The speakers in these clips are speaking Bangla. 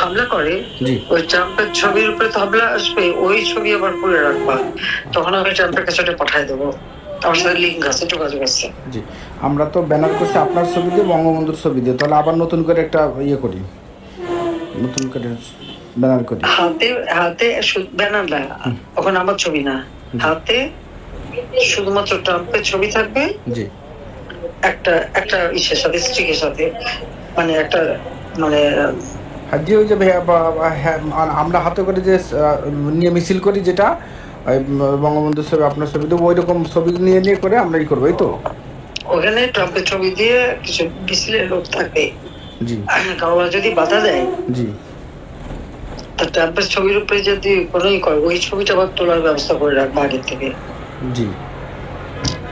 হামলা করে ওই ট্রাম্পের ছবির উপরে তো হামলা আসবে ওই ছবি আবার করে রাখবা। তখন আমি ট্রাম্পের কাছে ওটা পাঠাই দেবো। আমার সাথে লিঙ্ক আছে যোগাযোগ আছে। জি আমরা তো ব্যানার করছি আপনার ছবি দিয়ে বঙ্গবন্ধুর ছবি দিয়ে তাহলে আবার নতুন করে একটা ইয়ে করি। নতুন করে ব্যানার করি। হাতে হাতে ব্যানার না ওখানে আমার ছবি না। হাতে শুধুমাত্র ট্রাম্পের ছবি থাকবে জি। একটা একটা ইসের সাথে স্ট্রিকের সাথে মানে একটা মানে যে ওই যে হ্যাঁ, আমরা হাতে করে যে নিয়ে মিছিল করি যেটা ওই বঙ্গবন্ধুর ছবি আপনার ছবি দেবো ওই রকম ছবি নিয়ে নিয়ে করে আমরা ই করব এই তো? ওখানে ট্রাম্পের ছবি দিয়ে কিছু মিছিলের লোক থাকবে। জি। কারোর যদি বাধা দেয় জি। ট্রাম্পের ছবির উপরে যদি কোনো ই করে ওই ছবিটা আবার তোলার ব্যবস্থা করে রাখব আগের থেকে। জি।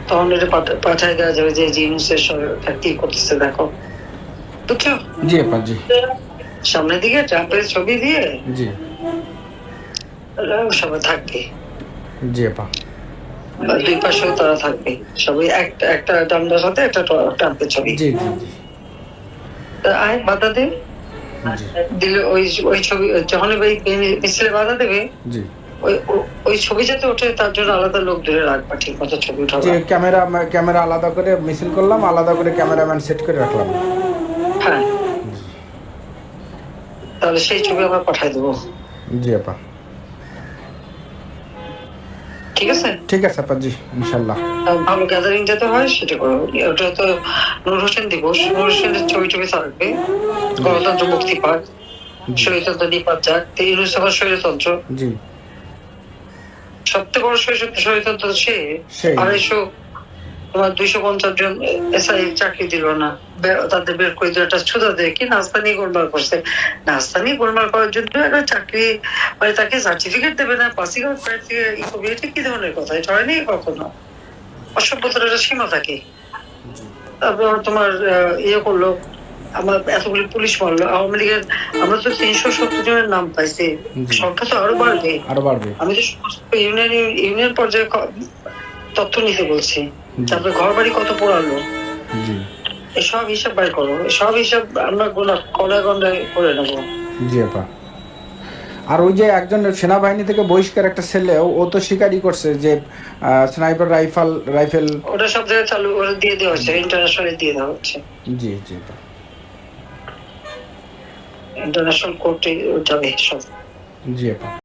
তখন এটা পাঠা- পাঠায় দেওয়া যাবে যে জিনিসের কি করতেছে দেখো। বুঝছ? জি আপা জি। সামনের দিকে ট্রাম্পের ছবি দিয়ে জি। সবাই থাকবে। জি আপা। দুই পাশেও তারা থাকবে। সবাই একটা একটা ডান্ডার সাথে একটা ট্রাম্পের ছবি। জি জি আয় বাধা দে। দিলে ওই ওই ছবি যখন ওই মিছিলে বাধা দেবে জি। ওই ওই ছবি যাতে ওঠে তার জন্য আলাদা লোক ধরে রাখবা ঠিক মতো ছবি উঠাবা। যে ক্যামেরা ক্যামেরা আলাদা করে মিছিল করলাম আলাদা করে ক্যামেরাম্যান সেট করে রাখলাম। হ্যাঁ। তাহলে সেই ছবি আমরা পাঠাই দেবো। জি আপা। ঠিক আছে? ঠিক আছে আপা জি ভালো গ্যাদারিং যাতে হয় সেটা করো। ওটা তো নূর হোসেন দিবস। নূর হোসেনের ছবি ছবি থাকবে গণতন্ত্র মুক্তি পাক। স্বৈরতন্ত্র নিপাত যাক। তো ইউনুস আবার স্বৈরতন্ত্র জি। সবচেয়ে বড় স্বৈরতন্ত্র সে। আড়াইশো তোমার দুইশো পঞ্চাশ জন এসআই চাকরি দিল না। তাদের বের করে দিল একটা ছুতা দেয় কি নাস্তা নিয়ে গোলমাল করছে? নাস্তা নিয়ে গোলমাল করার জন্য একটা চাকরি মানে তাকে সার্টিফিকেট দেবে না পাসিং আউট এটা কি ধরনের কথা? এটা হয়নি কখনো? অসভ্যতার একটা সীমা থাকে। তারপর তোমার ইয়ে করল আমার এতগুলি পুলিশ মারলো আওয়ামী লীগের আমরা তো তিনশো সত্তর জনের নাম পাইছি। সংখ্যা তো আরও বাড়বে। আরও বাড়বে। আমি তো ইউনিয়ন ইউনিয়ন পর্যায়ে তথ্য নিতে বলছি। তারপরে ঘর বাড়ি কত পোড়ালো? জি। এসব হিসাব বাই করো। সব হিসাব আমরা গোলা কড়া গন্ডায় করে নেব। জি আপা। আর ওই যে একজন সেনাবাহিনী থেকে বহিষ্কার একটা ছেলে ও- তো স্বীকারই করছে যে স্নাইপার রাইফেল রাইফেল ওটা সব জায়গায় চালু ওরা দিয়ে দেওয়া হচ্ছে ইন্টারন্যাশনাল দিয়ে দেওয়া হচ্ছে। জি জি ইন্টারন্যাশনাল কোর্টে যাবে সব। জি আপা।